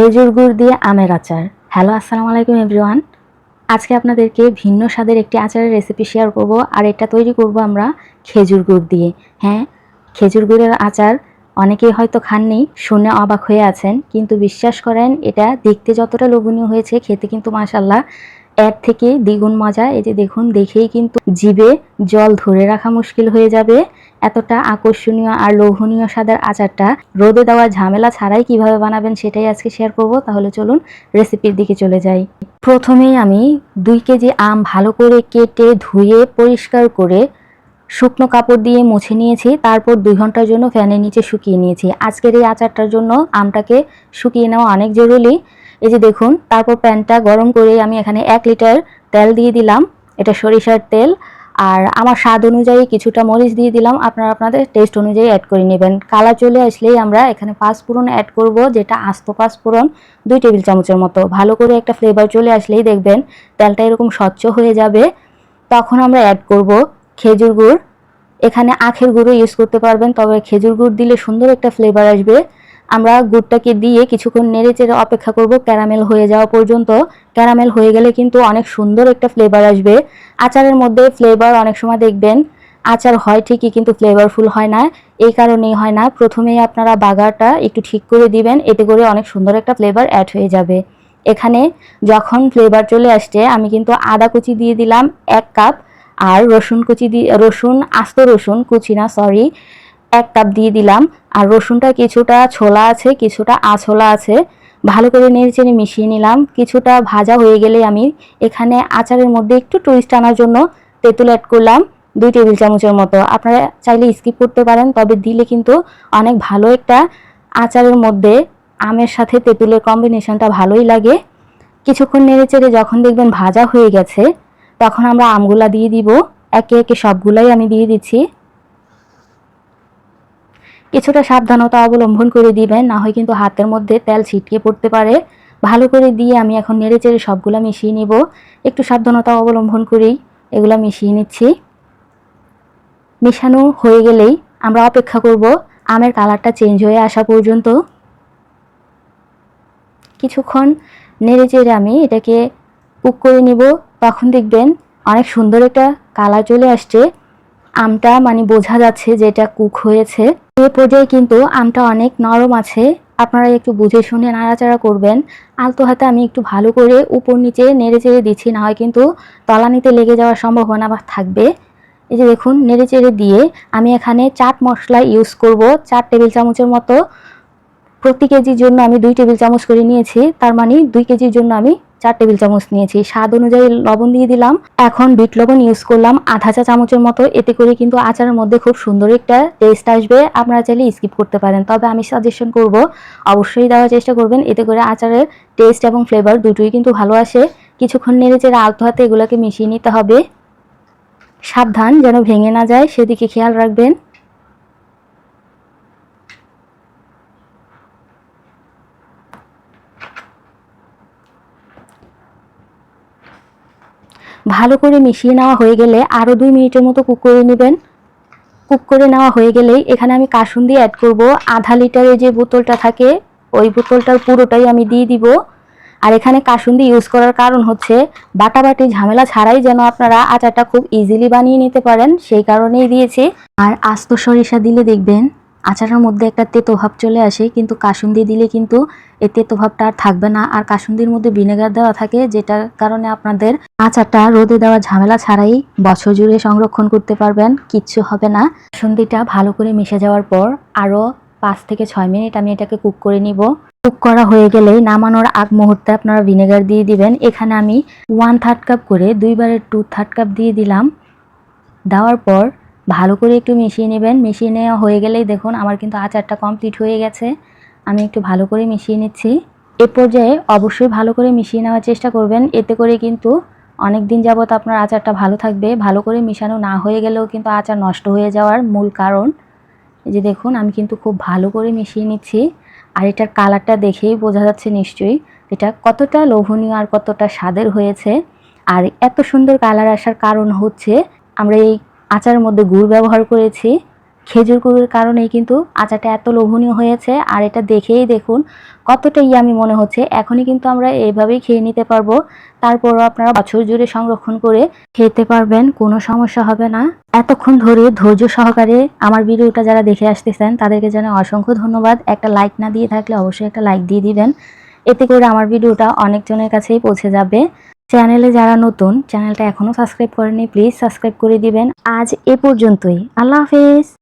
খেজুর গুড় দিয়ে আমের আচার। হ্যালো আসসালামু আলাইকুম এভরিওয়ান আজকে আপনাদেরকে ভিন্ন স্বাদের একটি আচারের রেসিপি শেয়ার করব, আর এটা তৈরি করব আমরা খেজুর গুড় দিয়ে। হ্যাঁ খেজুর গুড়ের আচার অনেকেই হয়তো খাননি, শুনে অবাক হয়ে আছেন, কিন্তু বিশ্বাস করেন, এটা দেখতে যতটা লোভনীয় হয়েছে, খেতে কিন্তু মাসাল্লাহ এর থেকে দ্বিগুণ মজা। এই যে দেখুন, দেখেই কিন্তু জিভে জল ধরে রাখা মুশকিল হয়ে যাবে। এতটা আকর্ষণীয় আর লোভনীয় স্বাদের আচারটা রোদে দেওয়া ঝামেলা ছাড়াই কীভাবে বানাবেন সেটাই আজকে শেয়ার করব। তাহলে চলুন রেসিপির দিকে চলে যাই। প্রথমেই আমি দুই কেজি আম ভালো করে কেটে ধুয়ে, পরিষ্কার করে শুকনো কাপড় দিয়ে মুছে নিয়েছি। তারপর দুই ঘণ্টার জন্য ফ্যানের নিচে শুকিয়ে নিয়েছি। আজকের এই আচারটার জন্য আমটাকে শুকিয়ে নেওয়া অনেক জরুরি। এই যে দেখুন, তারপর প্যানটা গরম করে আমি এখানে এক লিটার তেল দিয়ে দিলাম। এটা সরিষার তেল। আর আমার স্বাদ অনুযায়ী কিছুটা মরিচ দিয়ে দিলাম। আপনারা আপনাদের টেস্ট অনুযায়ী অ্যাড করে নেবেন। কালার চলে আসলেই আমরা এখানে পাঁচফোড়ন অ্যাড করব, যেটা আস্ত পাঁচফোড়ন দুই টেবিল চামচের মতো। ভালো করে একটা ফ্লেভার চলে আসলেই দেখবেন, তেলটা এরকম স্বচ্ছ হয়ে যাবে। তখন আমরা অ্যাড করব খেজুর গুড়। এখানে আখের গুঁড়ো ইউজ করতে পারবেন, তবে খেজুর গুড় দিলে সুন্দর একটা ফ্লেভার আসবে। আমরা গুড়টাকে দিয়ে কিছুক্ষণ নেড়ে চেড়ে অপেক্ষা করব ক্যারামেল হয়ে যাওয়া পর্যন্ত। ক্যারামেল হয়ে গেলে কিন্তু অনেক সুন্দর একটা ফ্লেভার আসবে। আচারের মধ্যে ফ্লেভার অনেক সময় দেখবেন, আচার হয় ঠিকই কিন্তু ফ্লেভারফুল হয় না, এই কারণেই হয় না। প্রথমেই আপনারা বাগারটা একটু ঠিক করে দিবেন, এতে করে অনেক সুন্দর একটা ফ্লেভার অ্যাড হয়ে যাবে। এখানে যখন ফ্লেভার চলে আসছে, আমি কিন্তু আদা কুচি দিয়ে দিলাম এক কাপ আর রসুন কুচি দিয়ে রসুন, আস্ত রসুন, কুচি না সরি এক কাপ দিয়ে দিলাম। আর রসুনটা কিছুটা ছোলা আছে, কিছুটা আছোলা আছে। ভালো করে নেড়ে চেড়ে মিশিয়ে নিলাম। কিছুটা ভাজা হয়ে গেলে আমি এখানে আচারের মধ্যে একটু টুইস্ট আনার জন্য তেঁতুল অ্যাড করলাম দুই টেবিল চামচের মতো। আপনারা চাইলে স্কিপ করতে পারেন, তবে দিলে কিন্তু অনেক ভালো একটা আচারের মধ্যে আমের সাথে তেঁতুলের কম্বিনেশনটা ভালোই লাগে। কিছুক্ষণ নেড়ে চেড়ে যখন দেখবেন ভাজা হয়ে গেছে, তখন আমরা আমগুলা দিয়ে দিব। একে একে সবগুলাই আমি দিয়ে দিচ্ছি। কিছুটা সাবধানতা অবলম্বন করে দিবেন, না হয় কিন্তু হাতের মধ্যে তেল ছিটকে পড়তে পারে। ভালো করে দিয়ে আমি এখন নেড়ে চেড়ে সবগুলো মিশিয়ে নিব। একটু সাবধানতা অবলম্বন করেই এগুলো মিশিয়ে নিচ্ছি। মেশানো হয়ে গেলেই আমরা অপেক্ষা করব, আমের কালারটা চেঞ্জ হয়ে আসা পর্যন্ত। কিছুক্ষণ নেড়ে চেড়ে আমি এটাকে কুক করে নিব। তখন দেখবেন অনেক সুন্দর একটা কালার চলে আসছে। আমটা মানে বোঝা যাচ্ছে যে এটা কুক হয়েছে। এ পর্যায়ে কিন্তু আমটা অনেক নরম আছে। আপনারা একটু বুঝে শুনে নাড়াচাড়া করবেন। আলতো হাতে আমি একটু ভালো করে উপর নিচে নেড়ে চেড়ে দিচ্ছি, না হয় কিন্তু তলানিতে লেগে যাওয়ার সম্ভাবনা থাকবে। এই যে দেখুন, নেড়ে চেড়ে দিয়ে আমি এখানে চাট মশলা ইউজ করব। চার টেবিল চামচের মতো প্রতি কেজির জন্য আমি দুই টেবিল চামচ করে নিয়েছি। তার মানে দুই কেজির জন্য আমি চার টেবিল চামচ নিয়েছি। স্বাদ অনুযায়ী লবণ দিয়ে দিলাম। এখন বিট লবণ ইউজ করলাম। আধা চা চামচের মতো। এতে করে কিন্তু আচারের মধ্যে খুব সুন্দর একটা টেস্ট আসবে। আপনারা চাইলে স্কিপ করতে পারেন। তবে আমি সাজেশন করব, অবশ্যই দেওয়ার চেষ্টা করবেন। এতে করে আচারের টেস্ট এবং ফ্লেভার দুটোই কিন্তু ভালো আসে। কিছুক্ষণ নেড়ে চেড়ে আলতো হাতে এগুলোকে মিশিয়ে নিতে হবে। সাবধান যেন ভেঙে না যায়। সেদিকে খেয়াল রাখবেন। ভালো করে মিশিয়ে নেওয়া হয়ে গেলে আরও দুই মিনিটের মতো কুক করে নেবেন। কুক করে নেওয়া হয়ে গেলেই এখানে আমি কাসুন্দি অ্যাড করব। আধা লিটারের যে বোতলটা থাকে, ওই বোতলটার পুরোটাই আমি দিয়ে দিব। আর এখানে কাসুন্দি ইউজ করার কারণ হচ্ছে, বাটাবাটি ঝামেলা ছাড়াই যেন আপনারা আচারটা খুব ইজিলি বানিয়ে নিতে পারেন, সেই কারণেই দিয়েছি। আর আস্ত সরিষা দিলে দেখবেন আচারের মধ্যে একটা তেতো ভাব চলে আসে, কিন্তু কাসুন্দি দিলে কিন্তু এই তেতো ভাবটা আর থাকবে না। আর কাসুন্দির মধ্যে ভিনেগার দেওয়া থাকে, যেটার কারণে আপনাদের আচারটা রোদে দেওয়া ঝামেলা ছাড়াই বছর জুড়ে সংরক্ষণ করতে পারবেন, কিচ্ছু হবে না। কাসুন্দিটা ভালো করে মিশে যাওয়ার পর আরও পাঁচ থেকে ছয় মিনিট আমি এটাকে কুক করে নিব। কুক করা হয়ে গেলে নামানোর আগ মুহূর্তে আপনারা ভিনেগার দিয়ে দিবেন। এখানে আমি ওয়ান থার্ড কাপ করে দুইবারের টু থার্ড কাপ দিয়ে দিলাম। দেওয়ার পর ভালো করে একটু মিশিয়ে নেবেন। মিশিয়ে নেওয়া হয়ে গেলেই দেখুন আমার কিন্তু আচারটা কমপ্লিট হয়ে গেছে। আমি একটু ভালো করে মিশিয়ে নিচ্ছি। এ পর্যায়ে অবশ্যই ভালো করে মিশিয়ে নেওয়ার চেষ্টা করবেন। এতে করে কিন্তু অনেক দিন যাবত আপনার আচারটা ভালো থাকবে। ভালো করে মিশানো না হয়ে গেলেও কিন্তু আচার নষ্ট হয়ে যাওয়ার মূল কারণ। যে দেখুন, আমি কিন্তু খুব ভালো করে মিশিয়ে নিচ্ছি। আর এটার কালারটা দেখেই বোঝা যাচ্ছে নিশ্চয়ই। এটা কতটা লোভনীয় আর কতটা স্বাদের হয়েছে। আর এত সুন্দর কালার আসার কারণ হচ্ছে, আমরা এই আচারের মধ্যে গুড় ব্যবহার করেছি। খেজুর গুড়ের কারণেই কিন্তু আচারটা এত লোভনীয় হয়েছে। আর এটা দেখেই দেখুন কতটা ইয়ামি মনে হচ্ছে। এখনই কিন্তু আমরা এইভাবেই খেয়ে নিতে পারব। তারপরও আপনারা বছর জুড়ে সংরক্ষণ করে খেতে পারবেন, কোনো সমস্যা হবে না। এতক্ষণ ধরে ধৈর্য সহকারে আমার ভিডিওটা যারা দেখে আসতেছেন, তাদেরকে জানাই অসংখ্য ধন্যবাদ। একটা লাইক না দিয়ে থাকলে অবশ্যই একটা লাইক দিয়ে দিবেন। এতে করে আমার ভিডিওটা অনেকজনের কাছেই পৌঁছে যাবে। চ্যানেলে যারা নতুন চ্যানেলটা এখনও সাবস্ক্রাইব করেনি প্লিজ সাবস্ক্রাইব করে দিবেন। আজ এ পর্যন্তই। আল্লাহ হাফেজ।